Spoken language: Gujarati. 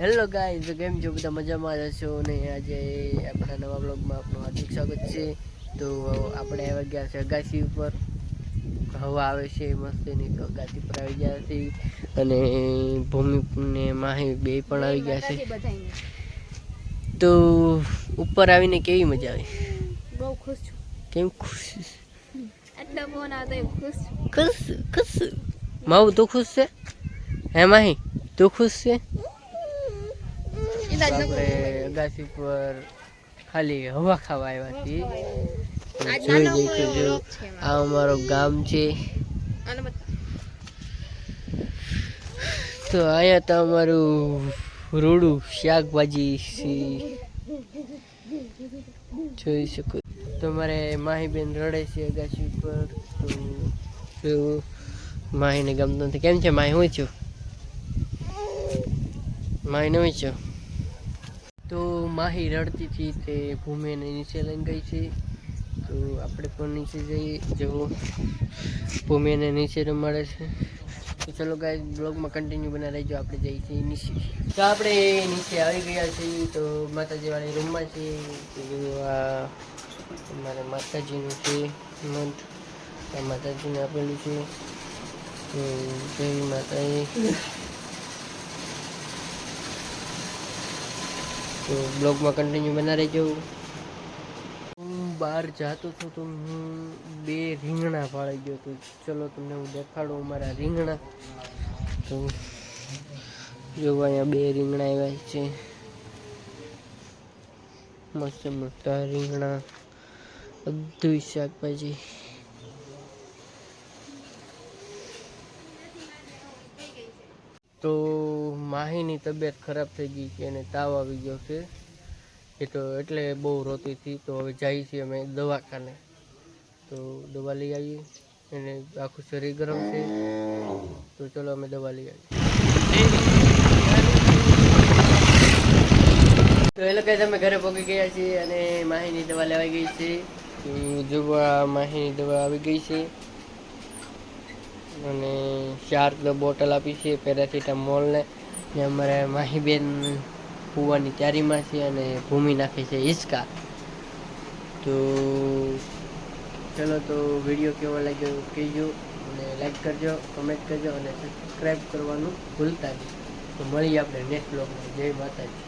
હેલો ગાઈઝ તો કેમ છો? બધા મજામાં જ હશો? ને આજે આપણા નવા બ્લોગમાં આપનું હાર્દિક સ્વાગત છે. તો આપણે આવી ગયા છે અગાસી ઉપર. હવા આવે છે મસ્તીની તો અગાસી પર આવી ગયા છે. અને ભૂમિ ને માહી બે પણ આવી ગયા છે. તો ઉપર આવીને કેવી મજા આવી? બહુ ખુશ છું. કેમ ખુશ? એટલો ફોન આવતો ખુશ. ખુશ? ખુશ? માવું તું ખુશ છે? હે માહી તું ખુશ છે? આપણે અગાસી પર ખાલી હવા ખાવા આવ્યા છીએ. જોઈ નાનો જો છે આ અમારો ગામ છે. તો અહીંયા તો અમારું રૂડું શાકભાજી છે. જોઈ શકો. તો મારે માહીબેન રડે છે અગાસી ઉપર તો તો માહીને ગમતું નથી. કેમ છે માહી? હું છું? માહી નહીં છું તો માહી રડતી હતી તે ભૂમેને નીચે લઈને ગઈ છે. તો આપણે પણ નીચે જઈએ. જવું ભૂમેને નીચે રમાડે છે. તો ચલો ગાય બ્લોગમાં કન્ટિન્યુ બના રહેજો. આપણે જઈએ છીએ નીચે. તો આપણે નીચે આવી ગયા છીએ. તો માતાજીવાળી રૂમમાં તો આ અમારે માતાજીનું છે મંત માતાજીને આપેલું છે. તો જય માતાજી. તો બ્લોગમાં કન્ટિન્યુ બના રહેજો. હું બહાર જતો હતો તો હું બે રીંગણા પાડી ગયો તો ચલો તમને હું દેખાડું અમારા રીંગણા. તો જો અહીંયા બે રીંગણા આવ્યા છે. મસ્ત મોટા રીંગણા. બધું શાકભાજી. તો માહીની તબિયત ખરાબ થઈ ગઈ છે અને તાવ આવી ગયો છે. એ તો એટલે બહુ રોતી હતી. તો હવે જઈએ છીએ અમે દવાખાને. તો દવા લઈ આવીએ. એને આખું શરીર ગરમ છે. તો ચલો અમે દવા લઈ આવીએ. તો એ લોકો અમે ઘરે પહોંચી ગયા છીએ અને માહીની દવા લેવાઈ ગઈ છે. તો જો માહીની દવા આવી ગઈ છે. અને ચાર બોટલ આપી છે. પેરાસિટામોલ ને અમારે માહીબેન હોવાની તૈયારીમાં છે અને ભૂમિ નાખે છે હિસકા તો ચલો તો વીડિયો કેવો લાગ્યો કહેજો અને લાઈક કરજો કમેન્ટ કરજો અને સબસ્ક્રાઈબ કરવાનું ભૂલતા નહીં. તો મળીએ આપણે નેક્સ્ટ બ્લોગમાં જય માતાજી.